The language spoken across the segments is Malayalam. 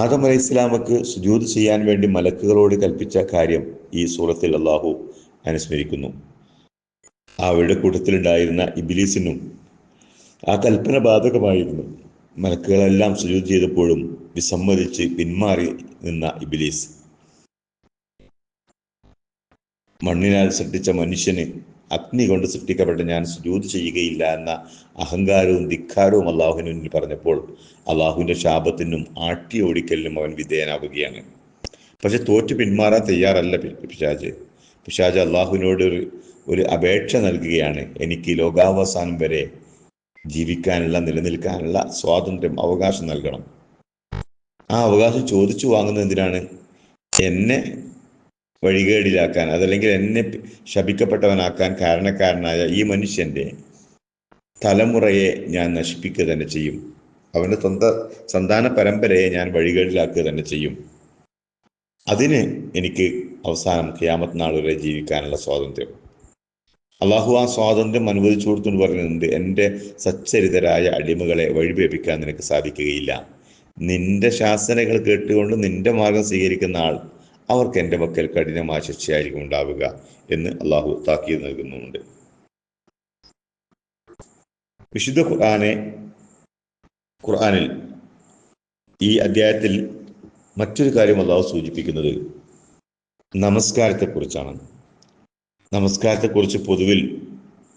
ആദം അലൈഹി ഇസ്ലാമക്ക് സുജൂത് ചെയ്യാൻ വേണ്ടി മലക്കുകളോട് കൽപ്പിച്ച കാര്യം ഈ സൂറത്തിൽ അള്ളാഹു അനുസ്മരിക്കുന്നു. അവരുടെ കൂട്ടത്തിലുണ്ടായിരുന്ന ഇബിലീസിനും ആ കൽപ്പന ബാധകമായിരുന്നു. മലക്കുകളെല്ലാം സുജൂത് ചെയ്തപ്പോഴും വിസമ്മതിച്ച് പിന്മാറി നിന്ന ഇബിലീസ്. മണ്ണിനാൽ സൃഷ്ടിച്ച മനുഷ്യന് അഗ്നി കൊണ്ട് സൃഷ്ടിക്കപ്പെട്ട ഞാൻ സുജൂത് ചെയ്യുകയില്ല എന്ന അഹങ്കാരവും ധിക്കാരവും അള്ളാഹുവിന് മുന്നിൽ പറഞ്ഞപ്പോൾ അള്ളാഹുവിന്റെ ശാപത്തിനും ആട്ടി ഓടിക്കലിനും അവൻ വിധേയനാവുകയാണ്. പക്ഷെ തോറ്റ് പിന്മാറാൻ തയ്യാറല്ല പിശാജ്. പിശാജ് അള്ളാഹുവിനോട് ഒരു ഒരു അപേക്ഷ നൽകുകയാണ്. എനിക്ക് ലോകാവസാനം വരെ ജീവിക്കാനുള്ള നിലനിൽക്കാനുള്ള സ്വാതന്ത്ര്യം അവകാശം നൽകണം. ആ അവകാശം ചോദിച്ചു വാങ്ങുന്നത് എന്തിനാണ്? എന്നെ വഴികേടിലാക്കാൻ അതല്ലെങ്കിൽ എന്നെ ശപിക്കപ്പെട്ടവനാക്കാൻ കാരണക്കാരനായ ഈ മനുഷ്യന്റെ തലമുറയെ ഞാൻ നശിപ്പിക്കുക തന്നെ ചെയ്യും. അവന്റെ സ്വന്ത സന്താന പരമ്പരയെ ഞാൻ വഴികേടിലാക്കുക തന്നെ ചെയ്യും. അതിന് എനിക്ക് അവസാനം ഖിയാമത്ത് നാൾ വരെ ജീവിക്കാനുള്ള സ്വാതന്ത്ര്യം. അള്ളാഹു ആ സ്വാതന്ത്ര്യം അനുവദിച്ചു കൊടുത്തു എന്ന് പറയുന്നുണ്ട് എന്റെ സച്ചരിതരായ അടിമകളെ വഴിപേപ്പിക്കാൻ നിനക്ക് സാധിക്കുകയില്ല. നിന്റെ ശാസനകൾ കേട്ടുകൊണ്ട് നിന്റെ മാർഗം സ്വീകരിക്കുന്ന ആൾ അവർക്ക് എന്റെ വക്കൽ കഠിനമായ ശിക്ഷയായിരിക്കും ഉണ്ടാവുക എന്ന് അള്ളാഹു താക്കീത് നൽകുന്നുണ്ട്. വിശുദ്ധ ഖുർആാനെ ഖുർആാനിൽ ഈ അധ്യായത്തിൽ മറ്റൊരു കാര്യം അള്ളാഹു സൂചിപ്പിക്കുന്നത് നമസ്കാരത്തെക്കുറിച്ചാണ്. നമസ്കാരത്തെക്കുറിച്ച് പൊതുവിൽ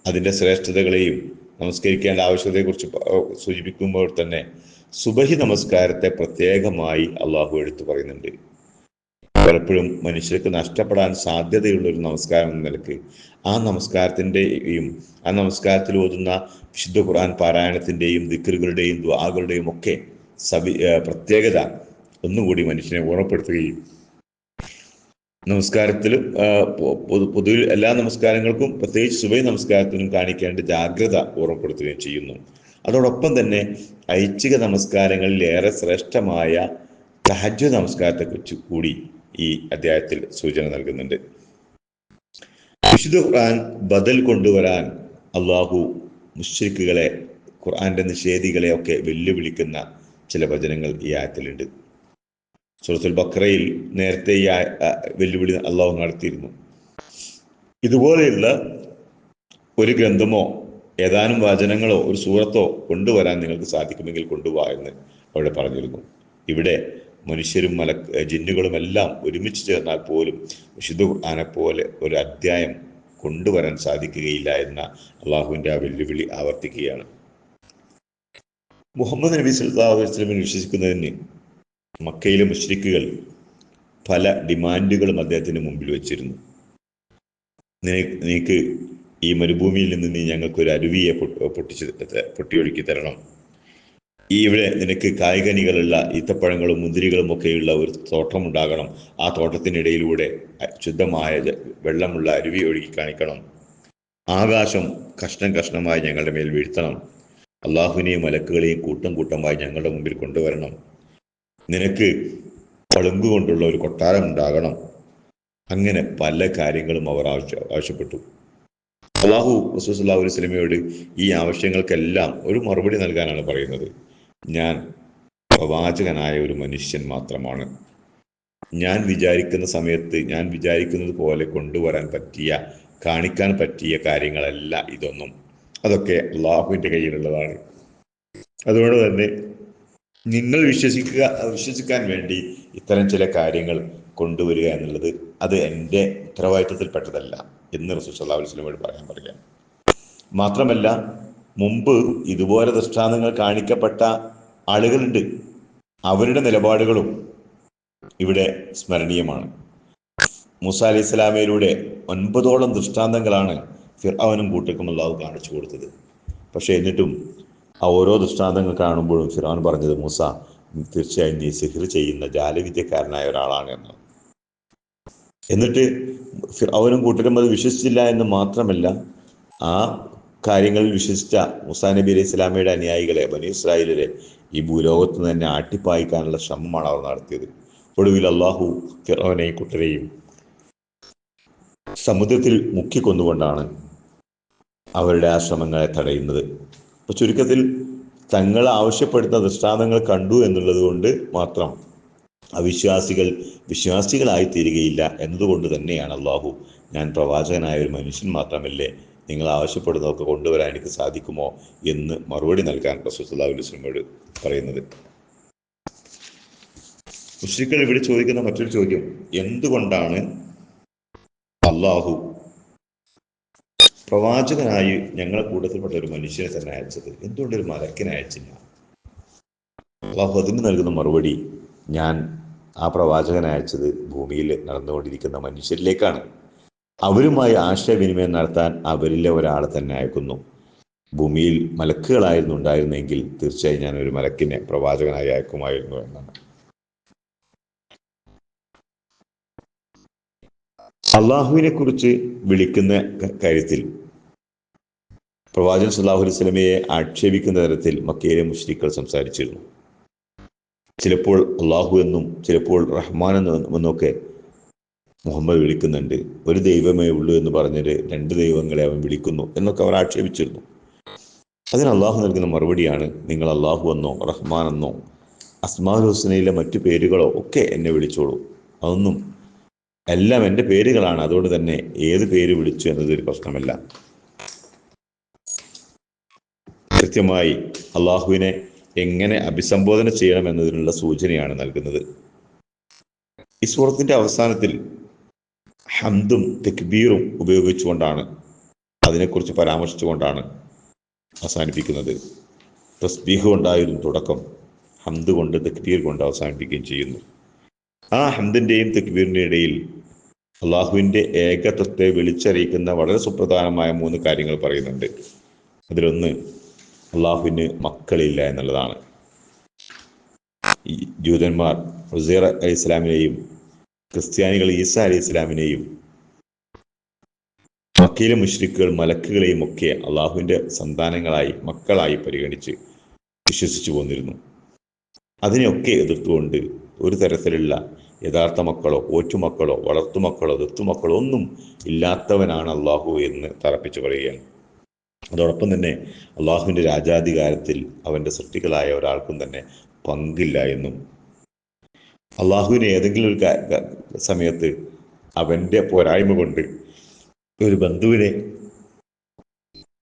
അതിന്റെ ശ്രേഷ്ഠതകളെയും നമസ്കരിക്കേണ്ട ആവശ്യകതയെക്കുറിച്ച് സൂചിപ്പിക്കുമ്പോൾ തന്നെ സുബഹി നമസ്കാരത്തെ പ്രത്യേകമായി അള്ളാഹു എടുത്തു പറയുന്നുണ്ട്. പലപ്പോഴും മനുഷ്യർക്ക് നഷ്ടപ്പെടാൻ സാധ്യതയുള്ള ഒരു നമസ്കാരം എന്ന നിലയ്ക്ക് ആ നമസ്കാരത്തിന്റെയും ആ നമസ്കാരത്തിൽ ഓതുന്ന വിശുദ്ധ ഖുർആൻ പാരായണത്തിന്റെയും ദിക്കറുകളുടെയും ദ്വാകളുടെയും ഒക്കെ സവി പ്രത്യേകത ഒന്നുകൂടി മനുഷ്യനെ ഓർമ്മപ്പെടുത്തുകയും നമസ്കാരത്തിലും പൊതുവിൽ എല്ലാ നമസ്കാരങ്ങൾക്കും പ്രത്യേകിച്ച് സുബൈ നമസ്കാരത്തിനും കാണിക്കേണ്ട ജാഗ്രത ഓർമ്മപ്പെടുത്തുകയും ചെയ്യുന്നു. അതോടൊപ്പം തന്നെ ഐച്ഛിക നമസ്കാരങ്ങളിൽ ഏറെ ശ്രേഷ്ഠമായ തഹജ് നമസ്കാരത്തെക്കുറിച്ച് കൂടി ഈ അധ്യായത്തിൽ സൂചന നൽകുന്നുണ്ട്. വിശുദ്ധ ഖുർആൻ ബദൽ കൊണ്ടുവരാൻ അള്ളാഹു മുഷ്രിഖുകളെ ഖുർആന്റെ നിഷേധികളെ ഒക്കെ വെല്ലുവിളിക്കുന്ന ചില വചനങ്ങൾ ഈ ആയത്തിലുണ്ട്. സുഹൃത്തുൽ ബക്രയിൽ നേരത്തെ ഈ വെല്ലുവിളി അള്ളാഹു നടത്തിയിരുന്നു. ഇതുപോലെയുള്ള ഒരു ഗ്രന്ഥമോ ഏതാനും വചനങ്ങളോ ഒരു സൂറത്തോ കൊണ്ടുവരാൻ നിങ്ങൾക്ക് സാധിക്കുമെങ്കിൽ കൊണ്ടുപോവാ എന്ന് അവിടെ പറഞ്ഞിരുന്നു. ഇവിടെ മനുഷ്യരും മല ജിന്നുകളും എല്ലാം ഒരുമിച്ച് ചേർന്നാൽ പോലും വിശുദ്ധ ഖുർആനെ പോലെ ഒരു അധ്യായം കൊണ്ടുവരാൻ സാധിക്കുകയില്ല എന്ന അള്ളാഹുവിന്റെ ആ വെല്ലുവിളി ആവർത്തിക്കുകയാണ്. മുഹമ്മദ് നബി സല്ലാഹു വസ്ലമിൽ വിശ്വസിക്കുന്നതിന് മക്കയിലെ മുഷ്രിക്കുകൾ പല ഡിമാൻഡുകളും അദ്ദേഹത്തിന് മുമ്പിൽ വെച്ചിരുന്നു. നിനക്ക് ഈ മരുഭൂമിയിൽ നിന്ന് നീ ഞങ്ങൾക്കൊരു അരുവിയെ പൊട്ടിച്ച് പൊട്ടിയൊഴുക്കി തരണം. ഈ ഇവിടെ നിനക്ക് കായ്കനികളുള്ള ഈത്തപ്പഴങ്ങളും മുന്തിരികളും ഒക്കെയുള്ള ഒരു തോട്ടം ഉണ്ടാകണം. ആ തോട്ടത്തിനിടയിലൂടെ ശുദ്ധമായ വെള്ളമുള്ള അരുവി ഒഴുകി കാണിക്കണം. ആകാശം കഷ്ണം കഷ്ണമായി ഞങ്ങളുടെ മേൽ വീഴ്ത്തണം. അള്ളാഹുവിനെയും മലക്കുകളെയും കൂട്ടം കൂട്ടമായി ഞങ്ങളുടെ മുമ്പിൽ കൊണ്ടുവരണം. നിനക്ക് പളുങ്കുകൊണ്ടുള്ള ഒരു കൊട്ടാരം ഉണ്ടാകണം. അങ്ങനെ പല കാര്യങ്ങളും അവർ ആവശ്യ ആവശ്യപ്പെട്ടു. അള്ളാഹു റസൂസ് അലൈഹി സ്വലമയോട് ഈ ആവശ്യങ്ങൾക്കെല്ലാം ഒരു മറുപടി നൽകാനാണ് പറയുന്നത്. ഞാൻ പ്രവാചകനായ ഒരു മനുഷ്യൻ മാത്രമാണ്. ഞാൻ വിചാരിക്കുന്ന സമയത്ത് ഞാൻ വിചാരിക്കുന്നത് പോലെ കൊണ്ടുവരാൻ പറ്റിയ കാണിക്കാൻ പറ്റിയ കാര്യങ്ങളല്ല ഇതൊന്നും. അതൊക്കെ അള്ളാഹുവിന്റെ കയ്യിലുള്ളതാണ്. അതുകൊണ്ട് തന്നെ നിങ്ങൾ വിശ്വസിക്കുക വിശ്വസിക്കാൻ വേണ്ടി ഇത്തരം ചില കാര്യങ്ങൾ കൊണ്ടുവരിക എന്നുള്ളത് അത് എന്റെ ഉത്തരവാദിത്വത്തിൽപ്പെട്ടതല്ല എന്ന് റസൂൽ സല്ലാ വസ്ലമോട് പറയാൻ പറയാം മാത്രമല്ല മുമ്പ് ഇതുപോലെ ദൃഷ്ടാന്തങ്ങൾ കാണിക്കപ്പെട്ട ആളുകളുണ്ട്. അവരുടെ നിലപാടുകളും ഇവിടെ സ്മരണീയമാണ്. മൂസ അലി സ്വലാമയിലൂടെ ഒൻപതോളം ദൃഷ്ടാന്തങ്ങളാണ് ഫിർആവനും കൂട്ടക്കും അള്ളാഹു കാണിച്ചു കൊടുത്തത്. പക്ഷേ എന്നിട്ടും ആ ഓരോ ദൃഷ്ടാന്തങ്ങൾ കാണുമ്പോഴും ഫിറാൻ പറഞ്ഞത് മൂസ തീർച്ചയായും നീ സിഹിർ ചെയ്യുന്ന ജാലവിദ്യക്കാരനായ ഒരാളാണ് എന്ന്. എന്നിട്ട് അവനും കൂട്ടരും അത് വിശ്വസിച്ചില്ല എന്ന് മാത്രമല്ല ആ കാര്യങ്ങളിൽ വിശ്വസിച്ച മുസാ നബി അലൈഹി ഇസ്ലാമിയുടെ അനുയായികളെ ബനി ഇസ്രായേലിലെ ഈ ഭൂലോകത്ത് തന്നെ ആട്ടിപ്പായിക്കാനുള്ള ശ്രമമാണ് അവർ നടത്തിയത്. ഒടുവിൽ അള്ളാഹു ഫിറോനെ കുട്ടരെയും സമുദ്രത്തിൽ മുക്കിക്കൊന്നുകൊണ്ടാണ് അവരുടെ ആ ശ്രമങ്ങളെ തടയുന്നത്. അപ്പൊ ചുരുക്കത്തിൽ തങ്ങൾ ആവശ്യപ്പെടുന്ന ദൃഷ്ടാന്തങ്ങൾ കണ്ടു എന്നുള്ളത് കൊണ്ട് മാത്രം അവിശ്വാസികൾ വിശ്വാസികളായി തീരുകയില്ല എന്നതുകൊണ്ട് തന്നെയാണ് അള്ളാഹു ഞാൻ പ്രവാചകനായ ഒരു മനുഷ്യൻ മാത്രമല്ലേ നിങ്ങൾ ആവശ്യപ്പെടുന്നതൊക്കെ കൊണ്ടുവരാൻ എനിക്ക് സാധിക്കുമോ എന്ന് മറുപടി നൽകാൻ റസൂസുല്ലാ വസ്ലമോട് പറയുന്നത്. മുഷ്രിക്കൾ ഇവിടെ ചോദിക്കുന്ന മറ്റൊരു ചോദ്യം എന്തുകൊണ്ടാണ് അള്ളാഹു പ്രവാചകനായി ഞങ്ങളെ കൂട്ടത്തിൽപ്പെട്ട ഒരു മനുഷ്യനെ തന്നെ അയച്ചത്? എന്തുകൊണ്ട് ഒരു മലക്കിനെ അയച്ചില്ല? അള്ളാഹു അതിന് നൽകുന്ന മറുപടി ഞാൻ ആ പ്രവാചകനെ അയച്ചത് ഭൂമിയിൽ നടന്നുകൊണ്ടിരിക്കുന്ന മനുഷ്യരിലേക്കാണ്. അവരുമായി ആശയവിനിമയം നടത്താൻ അവരിലെ ഒരാളെ തന്നെ അയക്കുന്നു. ഭൂമിയിൽ മലക്കുകളായിരുന്നു ഉണ്ടായിരുന്നെങ്കിൽ തീർച്ചയായും ഞാൻ ഒരു മലക്കിനെ പ്രവാചകനായി അയക്കുമായിരുന്നു എന്നാണ്. അള്ളാഹുവിനെ കുറിച്ച് വിളിക്കുന്ന കാര്യത്തിൽ പ്രവാചകൻ സല്ലാഹു അലൈഹി സ്വലമയെ ആക്ഷേപിക്കുന്ന തരത്തിൽ മക്കയിലെ മുഷ്രിക്കൾ സംസാരിച്ചിരുന്നു. ചിലപ്പോൾ അള്ളാഹു എന്നും ചിലപ്പോൾ റഹ്മാൻ എന്നും എന്നൊക്കെ മുഹമ്മദ് വിളിക്കുന്നുണ്ട്. ഒരു ദൈവമേ ഉള്ളൂ എന്ന് പറഞ്ഞിട്ട് രണ്ട് ദൈവങ്ങളെ അവൻ വിളിക്കുന്നു എന്നൊക്കെ അവർ ആക്ഷേപിച്ചിരുന്നു. അതിന് അള്ളാഹു നൽകുന്ന മറുപടിയാണ് നിങ്ങൾ അള്ളാഹു എന്നോ റഹ്മാൻ എന്നോ അസ്മാൽ ഹുസ്നയിലെ മറ്റു പേരുകളോ ഒക്കെ എന്നെ വിളിച്ചോളൂ. അതൊന്നും എല്ലാം എന്റെ പേരുകളാണ്. അതുകൊണ്ട് തന്നെ ഏത് പേര് വിളിച്ചു എന്നതൊരു പ്രശ്നമല്ല. കൃത്യമായി അള്ളാഹുവിനെ എങ്ങനെ അഭിസംബോധന ചെയ്യണം എന്നതിനുള്ള സൂചനയാണ് നൽകുന്നത്. ഈ സൂറത്തിന്റെ അവസാനത്തിൽ ഹംദും തെക്ബീറും ഉപയോഗിച്ചുകൊണ്ടാണ് അതിനെക്കുറിച്ച് പരാമർശിച്ചുകൊണ്ടാണ് അവസാനിപ്പിക്കുന്നത്. തസ്ബീഹ് കൊണ്ടായിരുന്നു തുടക്കം. ഹംദ് കൊണ്ട് തെക്ബീർ കൊണ്ട് അവസാനിപ്പിക്കുകയും ചെയ്യുന്നു. ആ ഹംദിന്റെയും തെക്ബീറിന്റെ ഇടയിൽ അള്ളാഹുവിന്റെ ഏകത്വത്തെ വിളിച്ചറിയിക്കുന്ന വളരെ സുപ്രധാനമായ മൂന്ന് കാര്യങ്ങൾ പറയുന്നുണ്ട്. അതിലൊന്ന് അള്ളാഹുവിന് മക്കളില്ല എന്നുള്ളതാണ്. ഈ ജൂതന്മാർ ഹുസൈർ അലി ഇസ്ലാമിനെയും ക്രിസ്ത്യാനികൾ ഈസ അലി ഇസ്ലാമിനെയും മക്കയിലെ മുഷ്രിക്കുകൾ മലക്കുകളെയും ഒക്കെ അള്ളാഹുവിന്റെ സന്താനങ്ങളായി മക്കളായി പരിഗണിച്ച് വിശ്വസിച്ചു പോന്നിരുന്നു. അതിനെയൊക്കെ എതിർത്തുകൊണ്ട് ഒരു തരത്തിലുള്ള യഥാർത്ഥ മക്കളോ ഓറ്റുമക്കളോ വളർത്തുമക്കളോ ദത്തുമക്കളോ ഒന്നും ഇല്ലാത്തവനാണ് അള്ളാഹു എന്ന് തറപ്പിച്ചു പറയുകയാണ്. അതോടൊപ്പം തന്നെ അള്ളാഹുവിന്റെ രാജാധികാരത്തിൽ അവന്റെ സൃഷ്ടികളായ ഒരാൾക്കും തന്നെ പങ്കില്ല എന്നും അള്ളാഹുവിന് ഏതെങ്കിലും ഒരു സമയത്ത് അവന്റെ പോരായ്മ കൊണ്ട് ഒരു ബന്ധുവിനെ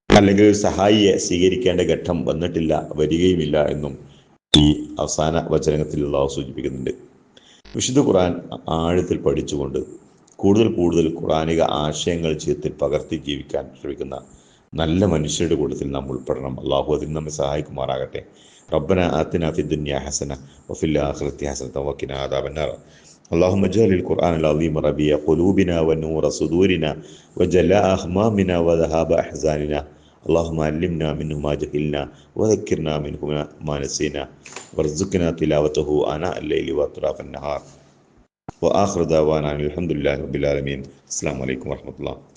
അല്ലെങ്കിൽ ഒരു സഹായിയെ സ്വീകരിക്കേണ്ട ഘട്ടം വന്നിട്ടില്ല വരികയുമില്ല എന്നും ഈ അവസാന വചനത്തിൽ അള്ളാഹു സൂചിപ്പിക്കുന്നുണ്ട്. വിശുദ്ധ ഖുർആൻ ആഴത്തിൽ പഠിച്ചുകൊണ്ട് കൂടുതൽ കൂടുതൽ ഖുറാനിക ആശയങ്ങൾ ജീവിതത്തിൽ പകർത്തി ജീവിക്കാൻ ശ്രമിക്കുന്ന നല്ല മനുഷ്യരുടെ കൂട്ടത്തിൽ നാം ഉൾപ്പെടണം. അള്ളാഹു അതിന് നമ്മെ സഹായിക്കുമാറാകട്ടെ. ربنا آتنا في الدنيا حسنة وفي الآخرة حسنة وقنا عذاب النار. اللهم اجعل القرآن العظيم ربيع قلوبنا ونور صدورنا وجلاء أخمامنا وذهاب أحزاننا. اللهم علمنا منه ما جهلنا وذكرنا منه ما نسينا. وارزقنا تلاوته آناء الليل وأطراف النهار. وآخر دعوانا الحمد لله رب العالمين. السلام عليكم ورحمة الله.